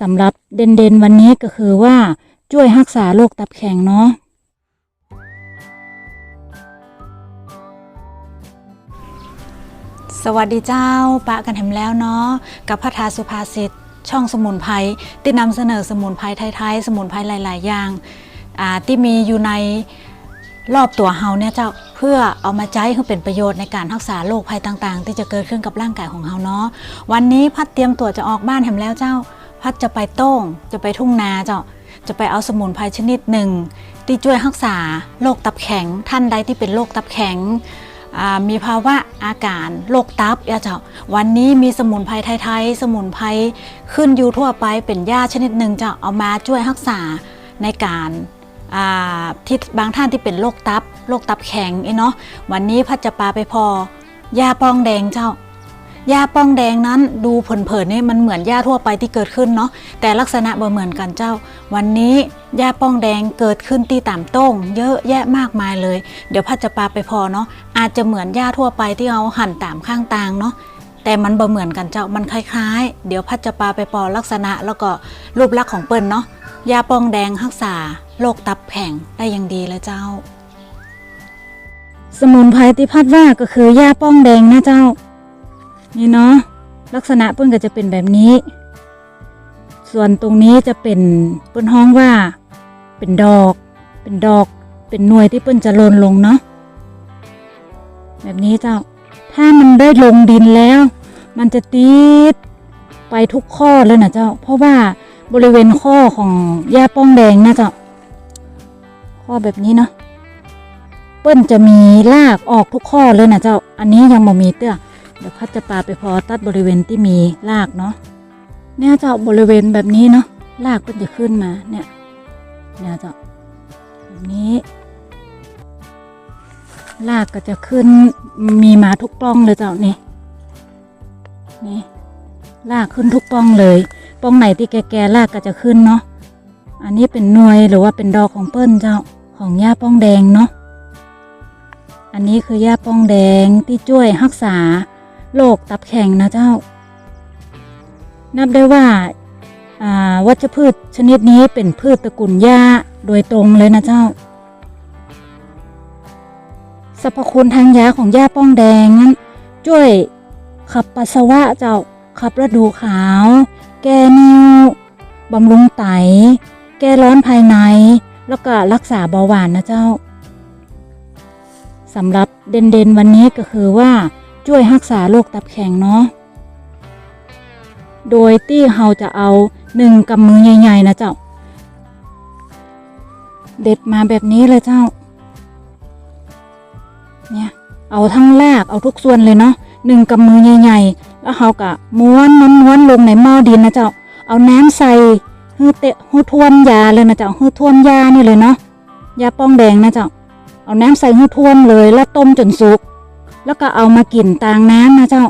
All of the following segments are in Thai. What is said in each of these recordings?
สำหรับเด่นๆวันนี้ก็คือว่าช่วยรักษาโรคตับแข็งเนาะสวัสดีเจ้าปะกันแถมแล้วเนาะกับพัทาสุภาษิตช่องสมุนไพรที่นำเสนอสมุนไพรไทยๆสมุนไพรหลาย ๆ อย่างาที่มีอยู่ในรอบตัวเฮาเนี่ยเจ้าเพื่อเอามาใช้ให้เป็นประโยชน์ในการรักษาโรคภัยต่าง ๆ ที่จะเกิดขึ้นกับร่างกายของเฮาเนาะวันนี้พัดเตรียมตัวจะออกบ้านแถมแล้วเจ้า พัดจะไปโต้งจะไปทุ่งนาเจ้าจะไปเอาสมุนไพรชนิดหนึ่ง ที่ช่วยรักษาโรคตับแข็ง ท่านใดที่เป็นโรคตับแข็งมีภาวะอาการโรคตับยาเจ้าวันนี้มีสมุนไพรไทยๆ สมุนไพรขึ้นอยู่ทั่วไปเป็นยาชนิดหนึ่งจะเอามาช่วยรักษาในการาที่บางท่านที่เป็นโรคตับโรคตับแข็งไอเนาะวันนี้พัชจะปาไปพอยาปองแดงเจ้า ยาป้องแดงนั้นดูเผินๆนี่มันเหมือนยาทั่วไปที่เกิดขึ้นเนาะแต่ลักษณะบ่เหมือนกันเจ้า วันนี้ยาป้องแดงเกิดขึ้นที่ต่ำโต้ง เยอะแยะมากมายเลย เดี๋ยวพัดจะปาไปพอเนาะอาจจะเหมือนหญ้าทั่วไปที่เอาหั่นตามข้างตางเนาะแต่มันบ่เหมือนกันเจ้ามันคล้ายๆ เดี๋ยวพัดจะปาไปพอลักษณะแล้วก็รูปลักษณ์ของเปิ้นเนาะยาป้องแดงรักษาโรคตับแข็งได้อย่างดีเลยเจ้า สมุนไพรที่พัดว่าก็คือยาป้องแดงนะเจ้า นี่เนาะลักษณะเปิ้นก็จะเป็นแบบนี้ ส่วนตรงนี้จะเป็นเปิ้นห้องว่า เป็นดอก เป็นดอก เป็นหน่วยที่เปิ้นจะลนลงเนาะแบบนี้เจ้า ถ้ามันได้ลงดินแล้ว มันจะติดไปทุกข้อเลยนะเจ้า เพราะว่าบริเวณข้อของยาป้องแดงนะเจ้าข้อแบบนี้เนาะเปิ้นจะมีลากออกทุกข้อเลยนะเจ้า อันนี้ยังบ่มีเตื้อ เดี๋ยวพัดจะปาไปพอตัดบริเวณที่มีลากเนาะเนี่ยเจ้าบริเวณแบบนี้เนาะลากเปิ้นจะขึ้นมาเนี่ยเนี่ยเจ้าแบบนี้ลากก็จะขึ้นมีมาทุกปล้องเลยเจ้านี่นี่ลากขึ้นทุกปล้องเลยปล้องไหนที่แก่ๆลากก็จะขึ้นเนาะอันนี้เป็นหน่วยหรือว่าเป็นดอกของเปิ้นเจ้าของหญ้าป้องแดงเนาะอันนี้คือหญ้าป้องแดงที่ช่วยรักษา โรคตับแข็งนะเจ้า นับได้ว่าาวัชพืชชนิดนี้เป็นพืชตระกูลหญ้าโดยตรงเลยนะเจ้า สรรพคุณทางยาของหญ้าป้องแดงนั้นช่วยขับปัสสาวะเจ้าขับฤดูขาว แก้นิ่วบำรุงไต แก้ร้อนภายใน แล้วก็รักษาเบาหวานนะเจ้าสำหรับเด่นๆวันนี้ก็คือว่า ช่วยรักษาโรคตับแข็งเนาะ โดยที่เราจะเอาหนึ่งกำมือใหญ่ๆนะเจ้า เด็ดมาแบบนี้เลยเจ้า เนี่ย เอาทั้งรากเอาทุกส่วนเลยเนาะหนึ่งกำมือใหญ่ๆ แล้วเราก็ม้วนม้วนม้วนลงในหม้อดินนะเจ้า เอาน้ำใส่ฮือเตะฮือท่วมยาเลยนะเจ้าฮือท่วมยานี่เลยเนาะ ยาป้องแดงนะเจ้า เอาน้ำใส่ให้ท่วมเลยแล้วต้มจนสุก แล้วก็เอามากินตางน้ำนะเจ้า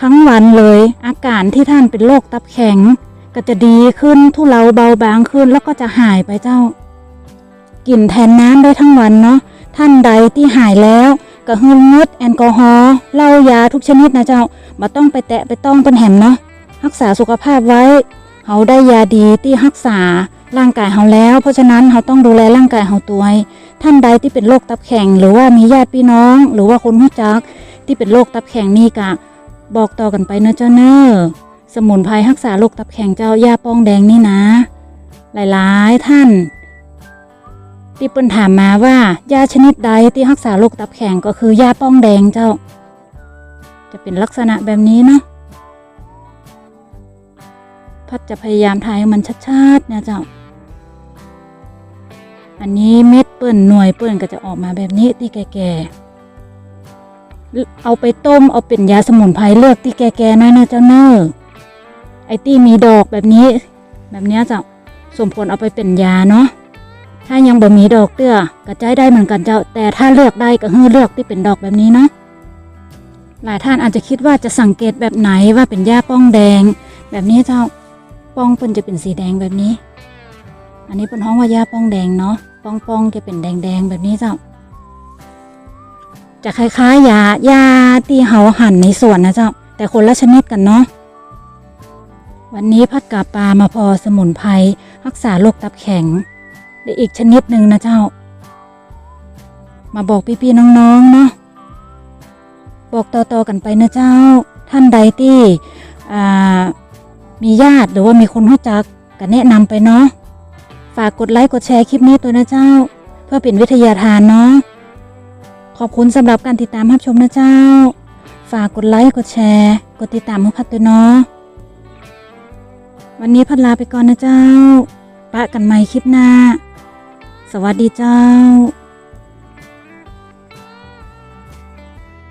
ทั้งวันเลยอาการที่ท่านเป็นโรคตับแข็ง ก็จะดีขึ้นทุเลาเบาบางขึ้นแล้วก็จะหายไปเจ้า กินแทนน้ำได้ทั้งวันเนาะท่านใดที่หายแล้วก็หืงดแอลกอฮอล์เหล้ายาทุกชนิดนะเจ้ามาต้องไปแตะไปต้องเป็นแหมเนาะรักษาสุขภาพไว้เขาได้ยาดีที่รักษา ร่างกายเขาแล้ว เพราะฉะนั้นเขาต้องดูแลร่างกายเขาตัวท่านใดที่เป็นโรคตับแข็งหรือว่ามีญาติพี่น้อง หรือว่าคนรู้จัก ที่เป็นโรคตับแข็งนี่กะ บอกต่อกันไปเนอะเจ้าเนอะสมุนไพรรักษาโรคตับแข็งเจ้ายาป้องแดงนี่นะ หลายๆท่านที่เปิ้นถามมาว่ายาชนิดใดที่รักษาโรคตับแข็งก็คือยาป้องแดงเจ้า จะเป็นลักษณะแบบนี้เนาะพัดจะพยายามถ่ายให้มันชัดๆนะเจ้า อันนี้เม็ดเปิ้นหน่วยเปิ้นก็จะออกมาแบบนี้ที่แก่ๆเอาไปต้มเอาเป็นยาสมุนไพรเลือกที่แก่ๆน้อยนะเจ้าเนอไอที่มีดอกแบบนี้ แบบนี้จ้าสมผลเอาไปเป็นยาเนาะถ้ายังบ่มีดอกเตื้อกระจายได้เหมือนกันเจ้า แต่ถ้าเลือกได้ก็ให้เลือกที่เป็นดอกแบบนี้เนาะหลายท่านอาจจะคิดว่าจะสังเกตแบบไหนว่าเป็นหญ้าป้องแดง แบบนี้เจ้าป้องเปิ้นจะเป็นสีแดงแบบนี้ อันนี้เป็นห้องว่าหญ้าป้องแดงเนาะป้องป้องจะเป็นแดงแดงๆแบบนี้เจ้าจะคล้ายๆยายาที่เฮาหั่นในสวนนะเจ้าแต่คนละชนิดกันเนาะวันนี้พัดกาปลามาพอสมุนไพรรักษาโรคตับแข็งได้อีกชนิดหนึ่งนะเจ้า มาบอกพี่ๆน้องๆเนาะบอกต่อๆกันไปนะเจ้า ท่านใดที่มีญาติหรือว่ามีคนรู้จักก็แนะนำไปเนาะ ฝากกดไลค์กดแชร์คลิปนี้ตัวนะเจ้า เพื่อเป็นวิทยาทานเนาะขอบคุณสำหรับการติดตามรับชมนะเจ้า ฝากกดไลค์กดแชร์ กดติดตามให้พัดตัวเนาะวันนี้พัดลาไปก่อนนะเจ้าปะกันใหม่คลิปหน้า สวัสดีเจ้า